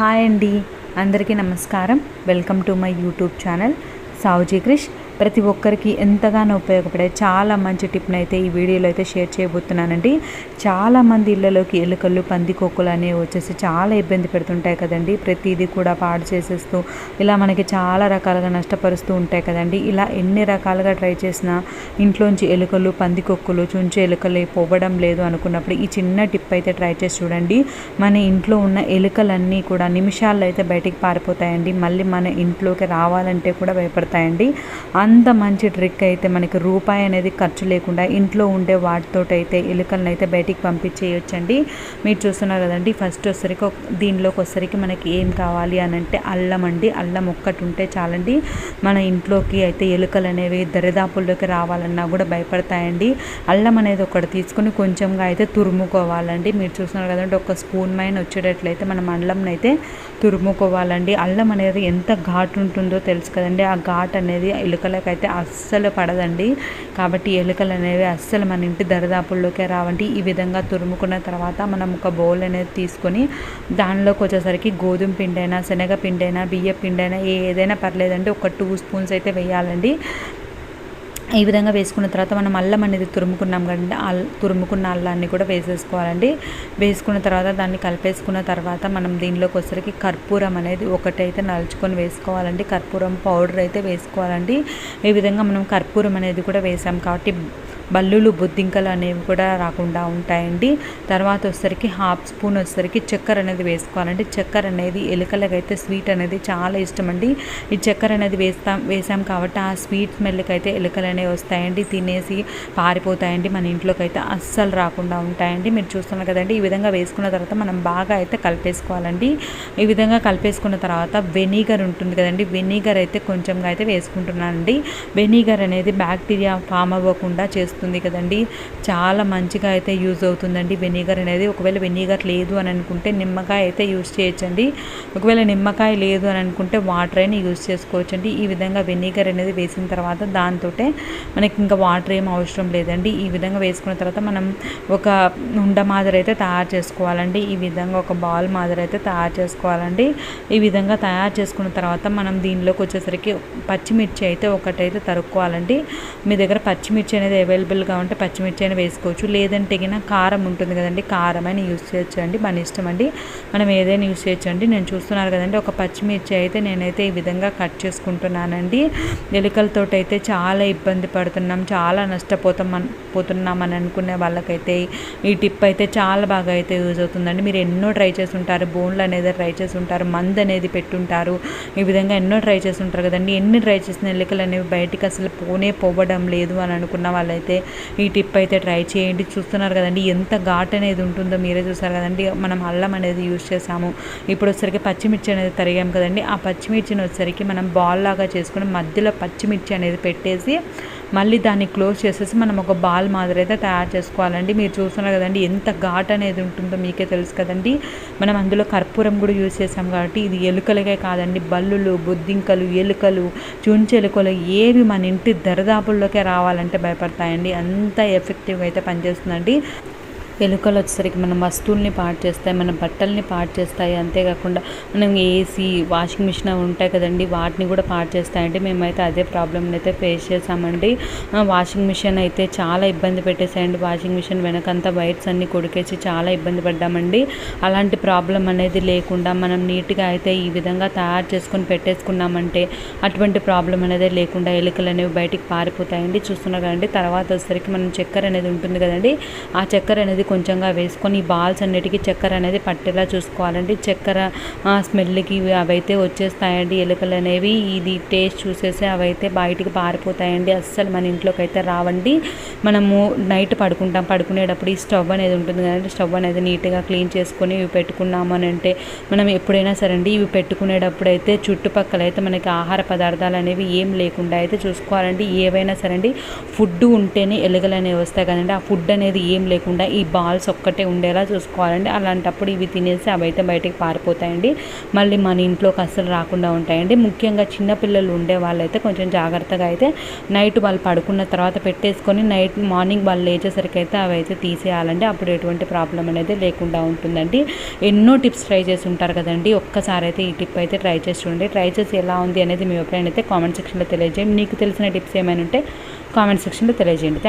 Hi అండి. అందరికీ నమస్కారం. Welcome to my YouTube channel Savuji Krish. ప్రతి ఒక్కరికి ఎంతగానో ఉపయోగపడే చాలా మంచి టిప్ని అయితే ఈ వీడియోలో అయితే షేర్ చేయబోతున్నానండి. చాలామంది ఇళ్ళలోకి ఎలుకలు పందికొక్కులు అనేవి వచ్చేసి చాలా ఇబ్బంది పెడుతుంటాయి కదండి. ప్రతిదీ కూడా పాడు చేసేస్తూ ఇలా మనకి చాలా రకాలుగా నష్టపరుస్తూ ఉంటాయి కదండి. ఇలా ఎన్ని రకాలుగా ట్రై చేసినా ఇంట్లోంచి ఎలుకలు పందికొక్కులు చుంచే ఎలుకలు పోవడం లేదు అనుకున్నప్పుడు ఈ చిన్న టిప్ అయితే ట్రై చేసి చూడండి. మన ఇంట్లో ఉన్న ఎలుకలన్నీ కూడా నిమిషాల్లో అయితే బయటికి పారిపోతాయండి. మళ్ళీ మన ఇంట్లోకి రావాలంటే కూడా భయపడతాయండి. అంత మంచి ట్రిక్ అయితే మనకి రూపాయి అనేది ఖర్చు లేకుండా ఇంట్లో ఉండే వాటితో అయితే ఎలుకలను అయితే బయటికి పంపించేయొచ్చండి. మీరు చూస్తున్నారు కదండి ఫస్ట్ వచ్చరికి దీనిలోకి వచ్చరికి మనకి ఏం కావాలి అని అంటే అల్లం అండి. అల్లం ఒక్కటి ఉంటే చాలండి. మన ఇంట్లోకి అయితే ఎలుకలు అనేవి దరిదాపుల్లోకి రావాలన్నా కూడా భయపడతాయండి. అల్లం అనేది ఒకటి తీసుకొని కొంచెంగా అయితే తురుముకోవాలండి. మీరు చూస్తున్నారు కదండి ఒక స్పూన్ మైన వచ్చేటట్లయితే మనం అల్లం అయితే తురుముకోవాలండి. అల్లం అనేది ఎంత ఘాటు ఉంటుందో తెలుసు కదండి. ఆ ఘాట్ అనేది ఎలుకల ఎలుకలకైతే అస్సలు పడదండి. కాబట్టి ఎలుకలు అనేవి అస్సలు మన ఇంటి దరిదాపుల్లోకే రావండి. ఈ విధంగా తురుముకున్న తర్వాత మనం ఒక బౌల్ అనేది తీసుకొని దానిలోకి వచ్చేసరికి గోధుమ పిండి అయినా శనగ పిండి అయినా బియ్య పిండి అయినా ఏదైనా పర్లేదండి. ఒక టూ స్పూన్స్ అయితే వేయాలండి. ఈ విధంగా వేసుకున్న తర్వాత మనం అల్లం అనేది తురుముకున్నాం కదండి తురుముకున్న అల్లాన్ని కూడా వేసేసుకోవాలండి. వేసుకున్న తర్వాత దాన్ని కలిపేసుకున్న తర్వాత మనం దీనిలోకి వచ్చరికి కర్పూరం అనేది ఒకటైతే నలుచుకొని వేసుకోవాలండి. కర్పూరం పౌడర్ అయితే వేసుకోవాలండి. ఈ విధంగా మనం కర్పూరం అనేది కూడా వేసాం కాబట్టి బల్లులు బొద్దింకలు అనేవి కూడా రాకుండా ఉంటాయండి. తర్వాత వచ్చేసరికి హాఫ్ స్పూన్ వచ్చేసరికి చక్కెర అనేది వేసుకోవాలండి. చక్కెర అనేది ఎలుకలకైతే స్వీట్ అనేది చాలా ఇష్టం అండి ఈ చక్కెర అనేది వేస్తాం వేసాం కాబట్టి ఆ స్వీట్ స్మెల్కి అయితే ఎలుకలు అనేవి వస్తాయండి. తినేసి పారిపోతాయండి. మన ఇంట్లోకి అయితే అస్సలు రాకుండా ఉంటాయండి. మీరు చూస్తున్నారు కదండి ఈ విధంగా వేసుకున్న తర్వాత మనం బాగా అయితే కలిపేసుకోవాలండి. ఈ విధంగా కలిపేసుకున్న తర్వాత వెనిగర్ ఉంటుంది కదండి వెనిగర్ అయితే కొంచెంగా అయితే వేసుకుంటున్నానండి. వెనిగర్ అనేది బ్యాక్టీరియా ఫామ్ అవ్వకుండా చేస్తుంది వస్తుంది కదండి. చాలా మంచిగా అయితే యూజ్ అవుతుందండి వెనిగర్ అనేది. ఒకవేళ వెనిగర్ లేదు అని అనుకుంటే నిమ్మకాయ అయితే యూజ్ చేయొచ్చండి. ఒకవేళ నిమ్మకాయ లేదు అని అనుకుంటే వాటర్ అయినా యూజ్ చేసుకోవచ్చండి. ఈ విధంగా వెనిగర్ అనేది వేసిన తర్వాత దాంతో మనకి ఇంకా వాటర్ ఏం అవసరం లేదండి. ఈ విధంగా వేసుకున్న తర్వాత మనం ఒక ఉండ మాదిరి అయితే తయారు చేసుకోవాలండి. ఈ విధంగా ఒక బాల్ మాదిరి అయితే తయారు చేసుకోవాలండి. ఈ విధంగా తయారు చేసుకున్న తర్వాత మనం దీనిలోకి వచ్చేసరికి పచ్చిమిర్చి అయితే ఒకటైతే తరుక్కోవాలండి. మీ దగ్గర పచ్చిమిర్చి అనేది అవైలబుల్ అవైలబుల్గా ఉంటే పచ్చిమిర్చి అయినా వేసుకోవచ్చు. లేదంటే గిన కారం ఉంటుంది కదండి కారం అయినా యూస్ చేయొచ్చు అండి మన ఇష్టం అండి. మనం ఏదైనా యూస్ చేయొచ్చు అండి నేను చూస్తున్నారు కదండి ఒక పచ్చిమిర్చి అయితే నేనైతే ఈ విధంగా కట్ చేసుకుంటున్నానండి. ఎలుకలతో అయితే చాలా ఇబ్బంది పడుతున్నాం చాలా నష్టపోతాం పోతున్నాం అని అనుకునే వాళ్ళకైతే ఈ టిప్ అయితే చాలా బాగా అయితే యూజ్ అవుతుందండి. మీరు ఎన్నో ట్రై చేసి ఉంటారు బోన్లు అనేది ట్రై చేసి ఉంటారు మందు అనేది పెట్టుంటారు. ఈ విధంగా ఎన్నో ట్రై చేసి ఉంటారు కదండి. ఎన్ని ట్రై చేసిన ఎలుకలు అనేవి బయటికి అసలు పోనే పోవడం లేదు అని అనుకున్న వాళ్ళైతే ఈ టిప్ అయితే ట్రై చేయండి. చూస్తున్నారు కదండి ఎంత ఘాట్ అనేది ఉంటుందో మీరే చూసారు కదండి. మనం అల్లం అనేది యూజ్ చేసాము. ఇప్పుడు వచ్చరికి పచ్చిమిర్చి అనేది తరిగాం కదండి. ఆ పచ్చిమిర్చిని వచ్చరికి మనం బాల్ లాగా చేసుకుని మధ్యలో పచ్చిమిర్చి అనేది పెట్టేసి మళ్ళీ దాన్ని క్లోజ్ చేసేసి మనం ఒక బాల్ మాదిరి అయితే తయారు చేసుకోవాలండి. మీరు చూస్తున్నారు కదండి ఎంత ఘాట్ అనేది ఉంటుందో మీకే తెలుసు కదండి. మనం అందులో కర్పూరం కూడా యూజ్ చేసాం కాబట్టి ఇది ఎలుకలకే కాదండి. బల్లులు బొద్దింకలు ఎలుకలు చుంచెలుకలు ఏవి మన ఇంటి దరిదాపుల్లోకే రావాలంటే భయపడతాయండి. అంత ఎఫెక్టివ్గా అయితే పనిచేస్తుందండి. ఎలుకలు వచ్చేసరికి మన వస్తువుల్ని పాడు చేస్తాయి మన బట్టల్ని పాడు చేస్తాయి. అంతేకాకుండా మనం ఏసీ వాషింగ్ మిషన్ ఉంటాయి కదండి వాటిని కూడా పాడు చేస్తాయండి. మేమైతే అదే ప్రాబ్లమ్ని అయితే ఫేస్ చేసామండి వాషింగ్ మిషన్ అయితే చాలా ఇబ్బంది పెట్టేసాయండి వాషింగ్ మిషన్ వెనకంతా వైట్స్ అన్ని కొడికేసి చాలా ఇబ్బంది పడ్డామండి. అలాంటి ప్రాబ్లం అనేది లేకుండా మనం నీట్గా అయితే ఈ విధంగా తయారు చేసుకొని పెట్టేసుకున్నామంటే అటువంటి ప్రాబ్లం అనేది లేకుండా ఎలుకలు అనేవి బయటికి పారిపోతాయండి. చూస్తున్నా కదండి తర్వాత వచ్చేసరికి మనం చక్కెర అనేది ఉంటుంది కదండి ఆ చక్కెర అనేది కొంచెంగా వేసుకొని ఈ బాల్స్ అన్నిటికీ చక్కెర అనేది పట్టేలా చూసుకోవాలండి. చక్కెర స్మెల్కి అవైతే వచ్చేస్తాయండి. ఎలుకలు అనేవి ఇది టేస్ట్ చూసేసి అవైతే బయటికి పారిపోతాయండి. అస్సలు మన ఇంట్లోకి అయితే రావండి. మనము నైట్ పడుకుంటాం. పడుకునేటప్పుడు ఈ స్టవ్ అనేది ఉంటుంది కదండి. స్టవ్ అనేది నీట్గా క్లీన్ చేసుకొని ఇవి పెట్టుకున్నాము అని అంటే మనం ఎప్పుడైనా సరే అండి ఇవి పెట్టుకునేటప్పుడు అయితే చుట్టుపక్కల అయితే మనకి ఆహార పదార్థాలు అనేవి ఏం లేకుండా అయితే చూసుకోవాలండి. ఏవైనా సరే అండి ఫుడ్ ఉంటేనే ఎలుగలు అనేవి వస్తాయి కదండి. ఆ ఫుడ్ అనేది ఏం లేకుండా ఈ బాల్స్ ఒక్కటే ఉండేలా చూసుకోవాలండి. అలాంటప్పుడు ఇవి తినేసి అవి అయితే బయటికి పారిపోతాయండి. మళ్ళీ మన ఇంట్లోకి అస్సలు రాకుండా ఉంటాయండి. ముఖ్యంగా చిన్నపిల్లలు ఉండే వాళ్ళైతే కొంచెం జాగ్రత్తగా అయితే నైట్ వాళ్ళు పడుకున్న తర్వాత పెట్టేసుకొని నైట్ మార్నింగ్ వాళ్ళు లేచేసరికి అయితే అవి అయితే తీసేయాలండి. అప్పుడు ఎటువంటి ప్రాబ్లం అనేది లేకుండా ఉంటుందండి. ఎన్నో టిప్స్ ట్రై చేసి ఉంటారు కదండి. ఒక్కసారి అయితే ఈ టిప్ అయితే ట్రై చేసి చూడండి. ట్రై చేసి ఎలా ఉంది అనేది మీ ఒపీనియన్ అయితే కామెంట్ సెక్షన్లో తెలియజేయండి. మీకు తెలిసిన టిప్స్ ఏమైనా ఉంటే కామెంట్ సెక్షన్లో తెలియజేయండి. థ్యాంక్